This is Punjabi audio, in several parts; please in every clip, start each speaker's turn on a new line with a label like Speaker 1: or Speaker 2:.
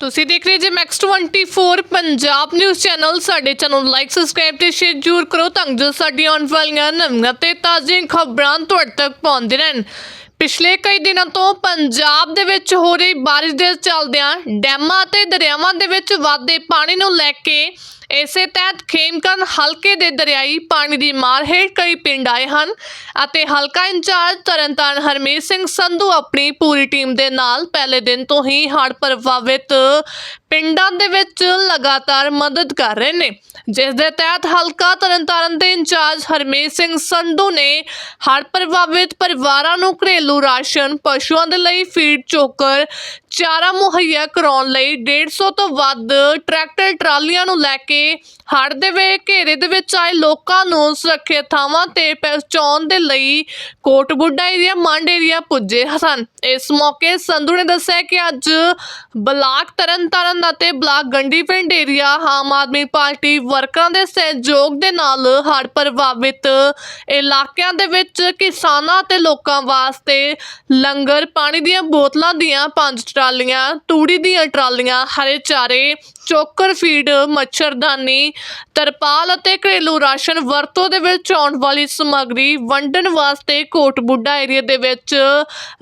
Speaker 1: ਤੁਸੀਂ ਦੇਖ ਰਹੇ ਜੇ ਮੈਕਸ 24 ਪੰਜਾਬ ਨਿਊਜ਼ ਚੈਨਲ ਸਾਡੇ ਚੈਨਲ ਨੂੰ ਲਾਈਕ ਸਬਸਕ੍ਰਾਈਬ ਤੇ ਸ਼ੇਅਰ ਜ਼ਰੂਰ ਕਰੋ ਤਾਂ ਜੋ ਸਾਡੀਆਂ ਆਉਣ ਵਾਲੀਆਂ ਨਵੀਆਂ ਤੇ ਤਾਜ਼ੀਆਂ ਖਬਰਾਂ ਤੁਹਾਡੇ ਤੱਕ ਪਹੁੰਚਦੇ ਰਹਿਣ। ਪਿਛਲੇ ਕਈ ਦਿਨਾਂ ਤੋਂ ਪੰਜਾਬ ਦੇ ਵਿੱਚ ਹੋ ਰਹੀ ਬਾਰਿਸ਼ ਦੇ ਚੱਲਦਿਆਂ ਡੈਮਾਂ ਤੇ ਦਰਿਆਵਾਂ ਦੇ ਵਿੱਚ ਵਾਧੇ ਪਾਣੀ ਨੂੰ ਲੈ ਕੇ ਇਸੇ ਤਹਿਤ ਖੇਮਕਰਨ ਹਲਕੇ ਦੇ ਦਰਿਆਈ ਪਾਣੀ ਦੀ ਮਾਰ ਹੇਠ ਕਈ ਪਿੰਡ ਆਏ ਹਨ ਅਤੇ ਹਲਕਾ ਇੰਚਾਰਜ ਤਰਨਤਾਰਨ ਹਰਮੀਤ ਸਿੰਘ ਸੰਧੂ ਆਪਣੀ ਪੂਰੀ ਟੀਮ ਦੇ ਨਾਲ ਪਹਿਲੇ ਦਿਨ ਤੋਂ ਹੀ ਹੜ੍ਹ ਪ੍ਰਭਾਵਿਤ ਪਿੰਡਾਂ ਦੇ ਵਿੱਚ ਲਗਾਤਾਰ ਮਦਦ ਕਰ ਰਹੇ ਨੇ ਜਿਸ ਦੇ ਤਹਿਤ ਹਲਕਾ ਤਰਨਤਾਰਨ ਦੇ ਇੰਚਾਰਜ ਹਰਮੀਤ ਸਿੰਘ ਸੰਧੂ ਨੇ ਹੜ੍ਹ ਪ੍ਰਭਾਵਿਤ ਪਰਿਵਾਰਾਂ ਨੂੰ ਘਰੇਲੂ ਰਾਸ਼ਨ, ਪਸ਼ੂਆਂ ਦੇ ਲਈ ਫੀਡ ਚੋਕਰ, ਚਾਰਾ ਮੁਹੱਈਆ ਕਰਾਉਣ ਲਈ 150 ਤੋਂ ਵੱਧ ਟਰੈਕਟਰ ਟਰਾਲੀਆਂ ਨੂੰ ਲੈ ਕੇ ਹੜ੍ਹ ਦੇ ਵੇ ਘੇਰੇ ਦੇ ਵਿੱਚ ਆਏ ਲੋਕਾਂ ਨੂੰ ਸੁਰੱਖਿਅਤ ਥਾਵਾਂ ਤੇ ਪਹੁੰਚਾਉਣ ਦੇ ਲਈ ਕੋਟਬੁੱਡਾ ਏਰੀਆ ਮੰਡ ਏਰੀਆ ਪੁੱਜੇ ਸਨ। ਇਸ ਮੌਕੇ ਸੰਧੂ ਨੇ ਦੱਸਿਆ ਕਿ ਅੱਜ ਬਲਾਕ ਤਰਨਤਾਰਨ ਅਤੇ ਬਲਾਕ ਗੰਡੀ ਪਿੰਡ ਏਰੀਆ ਆਮ ਆਦਮੀ ਪਾਰਟੀ ਵਰਕਰਾਂ ਦੇ ਸਹਿਯੋਗ ਦੇ ਨਾਲ ਹੜ੍ਹ ਪ੍ਰਭਾਵਿਤ ਇਲਾਕਿਆਂ ਦੇ ਵਿੱਚ ਕਿਸਾਨਾਂ ਤੇ ਲੋਕਾਂ ਵਾਸਤੇ ਲੰਗਰ, ਪਾਣੀ ਦੀਆਂ ਬੋਤਲਾਂ ਦੀਆਂ ਪੰਜ ਟਰਾਲੀਆਂ, ਤੂੜੀ ਦੀਆਂ ਟਰਾਲੀਆਂ, ਹਰੇ ਚਾਰੇ ਚੋਕਰ ਫੀਡ, ਮੱਛਰਦਾਨੀ, ਤਰਪਾਲ ਅਤੇ ਘਰੇਲੂ ਰਾਸ਼ਨ ਵਰਤੋਂ ਦੇ ਵਿੱਚ ਆਉਣ ਵਾਲੀ ਸਮੱਗਰੀ ਵੰਡਣ ਵਾਸਤੇ ਕੋਟਬੁੱਡਾ ਏਰੀਆ ਦੇ ਵਿੱਚ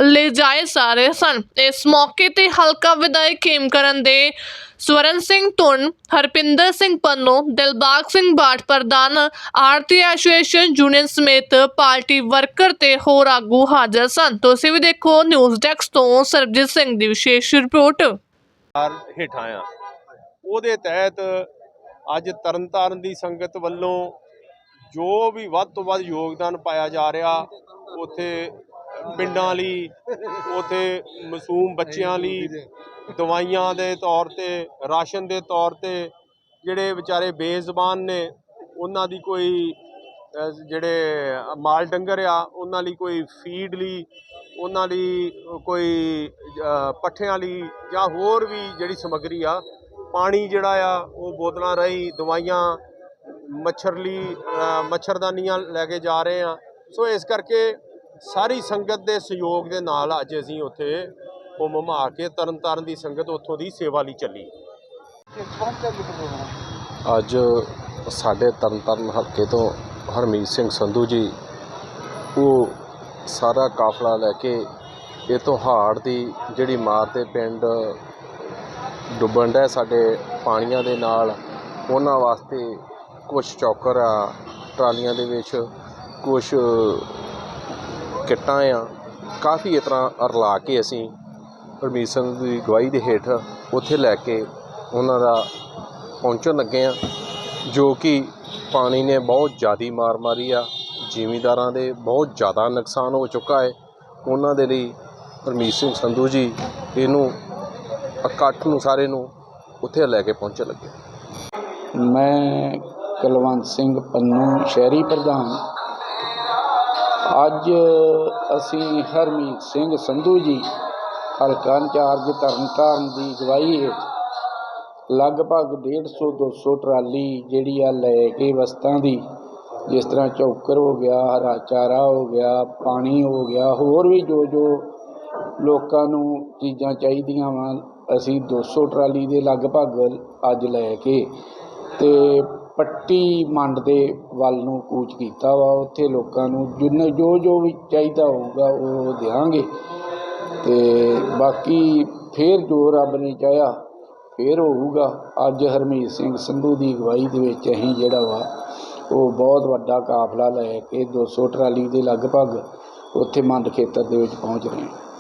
Speaker 1: ਲਿਜਾਏ ਸਾਰੇ ਸਨ। ਇਸ ਮੌਕੇ ਤੇ ਹਲਕਾ ਵਿਧਾਇਕ ਖੇਮਕਰਨ ਦੇ ਸਵਰਨ ਸਿੰਘ ਧੁਨ, ਹਰਪਿੰਦਰ ਸਿੰਘ ਪੰਨੋ, ਦਿਲਬਾਗ ਸਿੰਘ ਬਾਠ ਪ੍ਰਧਾਨ ਆਰਤੀ ਐਸੋਸੀਏਸ਼ਨ ਯੂਨੀਅਨ ਸਮੇਤ ਪਾਰਟੀ ਵਰਕਰ ਤੇ ਹੋਰ ਆਗੂ ਹਾਜ਼ਰ ਸਨ। ਤੁਸੀਂ ਵੀ ਦੇਖੋ, ਨਿਊਜ਼ ਡੈਸਕ ਤੋਂ ਸਰਬਜੀਤ ਸਿੰਘ ਦੀ ਵਿਸ਼ੇਸ਼ ਰਿਪੋਰਟ।
Speaker 2: ਹੇਠਾਂ ਆ। ਉਹਦੇ ਤਹਿਤ ਅੱਜ ਤਰਨਤਾਰਨ ਦੀ ਸੰਗਤ ਵੱਲੋਂ ਜੋ ਵੀ ਵੱਧ ਤੋਂ ਵੱਧ ਯੋਗਦਾਨ ਪਾਇਆ ਜਾ ਰਿਹਾ, ਉਥੇ ਪਿੰਡਾਂ ਲਈ, ਉਥੇ ਮਾਸੂਮ ਬੱਚਿਆਂ ਲਈ, ਦਵਾਈਆਂ ਦੇ ਤੌਰ ਤੇ, ਰਾਸ਼ਨ ਦੇ ਤੌਰ ਤੇ ਜਿਹੜੇ ਵਿਚਾਰੇ ਬੇਜ਼ਬਾਨ ਨੇ, ਉਹਨਾਂ ਦੀ ਕੋਈ ਜਿਹੜੇ ਮਾਲ ਡੰਗਰ ਆ, ਉਹਨਾਂ ਲਈ ਕੋਈ ਫੀਡ ਲਈ, ਉਹਨਾਂ ਲਈ ਕੋਈ ਪੱਠਿਆਂ ਲਈ ਜਾਂ ਹੋਰ ਵੀ ਜਿਹੜੀ ਸਮੱਗਰੀ ਆ ਪਾਣੀ ਜਿਹੜਾ ਆ ਉਹ ਬੋਤਲਾਂ ਰਾਹੀਂ ਦਵਾਈਆਂ ਮੱਛਰ ਲਈ ਮੱਛਰਦਾਨੀਆਂ ਲੈ ਕੇ ਜਾ ਰਹੇ ਆ। ਸੋ ਇਸ ਕਰਕੇ ਸਾਰੀ ਸੰਗਤ ਦੇ ਸਹਿਯੋਗ ਦੇ ਨਾਲ ਅੱਜ ਅਸੀਂ ਉੱਥੇ ਹੁਮ ਹੁਮਾ ਕੇ ਤਰਨਤਾਰਨ ਦੀ ਸੰਗਤ ਉੱਥੋਂ ਦੀ ਸੇਵਾ ਲਈ ਚੱਲੀ।
Speaker 3: ਅੱਜ ਸਾਡੇ ਤਰਨਤਾਰਨ ਹਲਕੇ ਤੋਂ ਹਰਮੀਤ ਸਿੰਘ ਸੰਧੂ ਜੀ ਉਹ ਸਾਰਾ ਕਾਫਲਾ ਲੈ ਕੇ ਇਹ ਤੋਂ ਹਾੜ ਦੀ ਜਿਹੜੀ ਮਾਰ ਤੇ ਪਿੰਡ ਡੁੱਬਣ ਦਾ ਸਾਡੇ ਪਾਣੀਆਂ ਦੇ ਨਾਲ। ਉਹਨਾਂ ਵਾਸਤੇ ਕੁਝ ਚੌਕਰ ਆ, ਟਰਾਲੀਆਂ ਦੇ ਵਿੱਚ ਕੁਝ ਕਿੱਟਾਂ ਆ। ਕਾਫੀ ਇਸ ਤਰ੍ਹਾਂ ਰਲਾ ਕੇ ਅਸੀਂ ਹਰਮੀਤ ਸਿੰਘ ਦੀ ਗਵਾਹੀ ਦੇ ਹੇਠ ਉੱਥੇ ਲੈ ਕੇ ਉਹਨਾਂ ਦਾ ਪਹੁੰਚਣ ਲੱਗੇ ਆ ਜੋ ਕਿ ਪਾਣੀ ਨੇ ਬਹੁਤ ਜ਼ਿਆਦੀ ਮਾਰ ਮਾਰੀ ਆ। ਜ਼ਿਮੀਂਦਾਰਾਂ ਦੇ ਬਹੁਤ ਜ਼ਿਆਦਾ ਨੁਕਸਾਨ ਹੋ ਚੁੱਕਾ ਹੈ। ਉਹਨਾਂ ਦੇ ਲਈ ਹਰਮੀਤ ਸਿੰਘ ਸੰਧੂ ਜੀ ਇਹਨੂੰ ਇਕੱਠ ਨੂੰ ਸਾਰੇ ਨੂੰ ਉੱਥੇ ਲੈ ਕੇ ਪਹੁੰਚਣ ਲੱਗੇ।
Speaker 4: ਮੈਂ ਕੁਲਵੰਤ ਸਿੰਘ ਪੰਨੂ, ਸ਼ਹਿਰੀ ਪ੍ਰਧਾਨ। ਅੱਜ ਅਸੀਂ ਹਰਮੀਤ ਸਿੰਘ ਸੰਧੂ ਜੀ, ਹਲਕਾ ਇੰਚਾਰਜ ਤਰਨਤਾਰਨ ਦੀ ਅਗਵਾਈ ਹੇਠ ਲਗਭਗ 150 200 ਟਰਾਲੀ ਜਿਹੜੀ ਆ ਲੈ ਕੇ ਵਸਤਾਂ ਦੀ, ਜਿਸ ਤਰ੍ਹਾਂ ਚੌਕਰ ਹੋ ਗਿਆ, ਹਰਾ ਚਾਰਾ ਹੋ ਗਿਆ, ਪਾਣੀ ਹੋ ਗਿਆ, ਹੋਰ ਵੀ ਜੋ ਜੋ ਲੋਕਾਂ ਨੂੰ ਚੀਜ਼ਾਂ ਚਾਹੀਦੀਆਂ ਵਾ ਅਸੀਂ 200 ਟਰਾਲੀ ਦੇ ਲਗਭਗ ਅੱਜ ਲੈ ਕੇ ਤੇ ਪੱਟੀ ਮੰਡ ਦੇ ਵੱਲ ਨੂੰ ਕੂਚ ਕੀਤਾ ਵਾ। ਉੱਥੇ ਲੋਕਾਂ ਨੂੰ ਜਿੰਨੇ ਜੋ ਜੋ ਵੀ ਚਾਹੀਦਾ ਹੋਊਗਾ ਉਹ ਦਿਆਂਗੇ। ਤੇ ਬਾਕੀ ਫੇਰ ਜੋ ਰੱਬ ਨੇ ਚਾਹਿਆ, ਫੇਰ ਹੋਊਗਾ। ਅੱਜ ਹਰਮੀਤ ਸਿੰਘ ਸੰਧੂ ਦੀ ਅਗਵਾਈ ਦੇ ਵਿੱਚ ਅਸੀਂ ਜਿਹੜਾ ਵਾ, ਉਹ ਬਹੁਤ ਵੱਡਾ ਕਾਫਲਾ ਲੈ ਕੇ 200 ਟਰਾਲੀ ਦੇ ਲਗਭਗ ਉੱਥੇ ਮੰਡ ਖੇਤਰ ਦੇ ਵਿੱਚ ਪਹੁੰਚ ਰਹੇ ਹਾਂ।